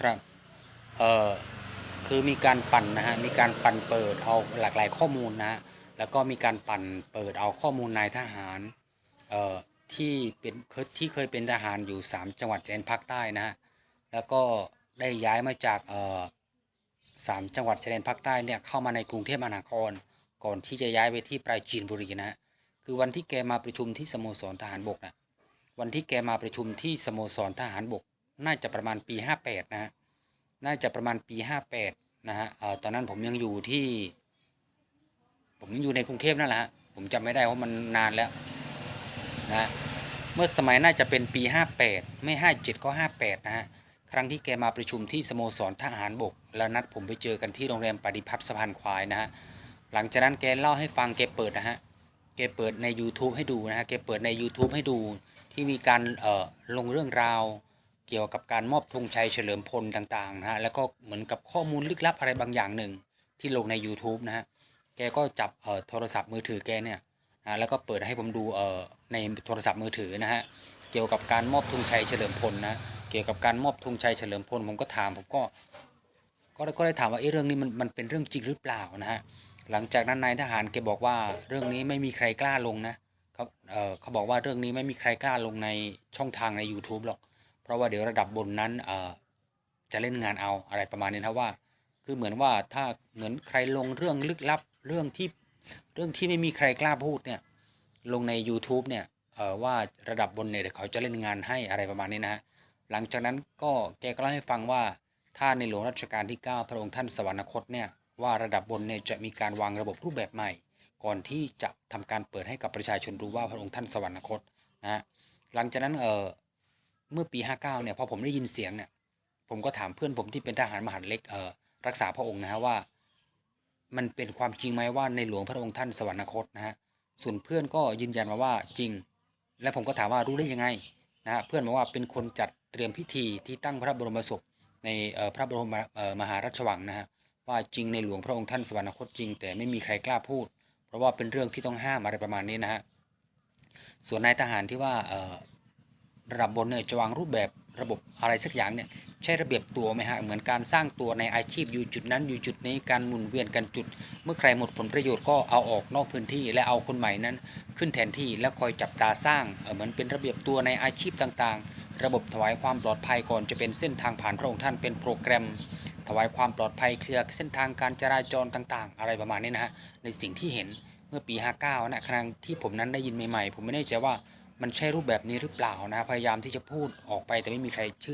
ครับเอ่อคือมีการปั่นนะฮะมีการปั่นเปิดเอาหลากหลายข้อมูลนะฮะแล้วก็มีการปั่นเปิดเอาข้อมูลนายทหารเอ่อที่เป็นเคยที่เคยเป็นทหารอยู่ 3 จังหวัดชายแดนภาคใต้นะฮะแล้วก็ได้ย้ายมาจากเอ่อสามจังหวัดชายแดนภาคใต้เนี่ยเข้ามาในกรุงเทพมหานคร ก่อนที่จะย้ายไปที่ปราจีนบุรีนะฮะคือวันที่แกมาประชุมที่สโมสรทหารบกนะวันที่แกมาประชุมที่สโมสรทหารบก น่าจะประมาณปี 58 นะฮะน่าจะประมาณปี 58 นะฮะเอ่อตอนนั้นผมยังอยู่ที่ ผมยังอยู่ในกรุงเทพนั่นแหละฮะผมจำไม่ได้เพราะมันนานแล้วนะฮะเมื่อสมัยน่าจะเป็นปี 58 ไม่ 57 ก็ 58 นะฮะครั้งที่แกมาประชุมที่สโมสรทหารบก แล้วนัดผมไปเจอกันที่โรงแรมปฏิพัฒน์สะพานควายนะฮะหลังจากนั้นแกเล่าให้ฟังแกเปิดนะฮะแกเปิดใน YouTube ให้ดูนะฮะแกเปิดใน YouTube ให้ดูที่มีการเอ่อลงเรื่องราว เกี่ยวกับการมอบธงชัยเฉลิมพลต่างๆนะฮะแล้วก็เหมือนกับข้อมูลลึกลับอะไรบางอย่างหนึ่งที่ลงใน YouTube นะฮะแกก็จับเอ่อโทรศัพท์มือถือแกเนี่ยนะแล้วก็เปิดให้ผมดูเอ่อในโทรศัพท์มือถือนะฮะเกี่ยวกับการมอบธงชัยเฉลิมพลนะเกี่ยวกับการมอบธงชัยเฉลิมพลผมก็ถามผมก็ก็ได้ก็ได้ถามว่าเอ้เรื่องนี้มันมันเป็นเรื่องจริงหรือเปล่านะฮะหลังจากนั้นนายทหารแกบอกว่าเรื่องนี้ไม่มีใครกล้าลงนะเขาเอ่อเขาบอกว่าเรื่องนี้ไม่มีใครกล้าลงในช่องทางใน YouTube หรอก ราะว่าเดี๋ยวระดับบนนั้นเอ่อจะเล่นงานเอาอะไรประมาณนี้นะว่า คือเหมือนว่าถ้าเหมือนใครลงเรื่องลึกลับเรื่องที่เรื่องที่ไม่มีใครกล้าพูดเนี่ยลงใน YouTube เนี่ยเอ่อว่าระดับบนเนี่ยเขาจะเล่นงานให้อะไรประมาณนี้นะฮะหลังจากนั้นก็แกก็เล่าให้ฟังว่าถ้าในหลวงรัชกาลที่ 9 พระองค์ท่านสวรรคตเนี่ยว่าระดับบนเนี่ยจะมีการวางระบบรูปแบบใหม่ ก่อนที่จะทำการเปิดให้กับประชาชนรู้ว่าพระองค์ท่านสวรรคตนะฮะหลังจากนั้นเออ เมื่อปี59เนี่ยพอผมได้ยินเสียงเนี่ย ผมก็ถามเพื่อนผมที่เป็นทหารมหาดเล็กเออรักษาพระองค์นะฮะว่า มันเป็นความจริงไหมว่าในหลวงพระองค์ท่านสวรรคตนะฮะส่วนเพื่อนก็ยืนยันมาว่าจริง และผมก็ถามว่ารู้ได้ยังไงนะฮะเพื่อนบอกว่าเป็นคนจัดเตรียมพิธีที่ตั้งพระบรมศพในเอ่อพระบรมเอ่อมหาราชวังนะฮะว่าจริงในหลวงพระองค์ท่านสวรรคตจริง แต่ไม่มีใครกล้าพูด เพราะว่าเป็นเรื่องที่ต้องห้ามอะไรประมาณนี้นะฮะส่วนนายทหารที่ว่าเอ่อ ระดับบนเนี่ยจะวางรูปแบบระบบอะไรสักอย่างเนี่ยใช่ระเบียบตัวไหมฮะเหมือนการสร้างตัวในอาชีพอยู่จุดนั้นอยู่จุดนี้การหมุนเวียนกันจุด เมื่อใครหมดผลประโยชน์ก็เอาออกนอกพื้นที่ และเอาคนใหม่นั้น ขึ้นแทนที่แล้วคอยจับตาสร้างเอ่อเหมือนเป็นระเบียบตัวในอาชีพต่างๆ ระบบถวายความปลอดภัยก่อนจะเป็นเส้นทางผ่านพระองค์ท่านเป็นโปรแกรม ถวายความปลอดภัยเคลียร์เส้นทางการจราจรต่างๆ อะไรประมาณนี้นะฮะในสิ่งที่เห็นเมื่อปี 59นะครั้งที่ผมนั้นได้ยินใหม่ๆ ผมไม่แน่ใจว่า มันใช่รูปแบบนี้หรือเปล่านะ พยายามที่จะพูดออกไปแต่ไม่มีใครเชื่อ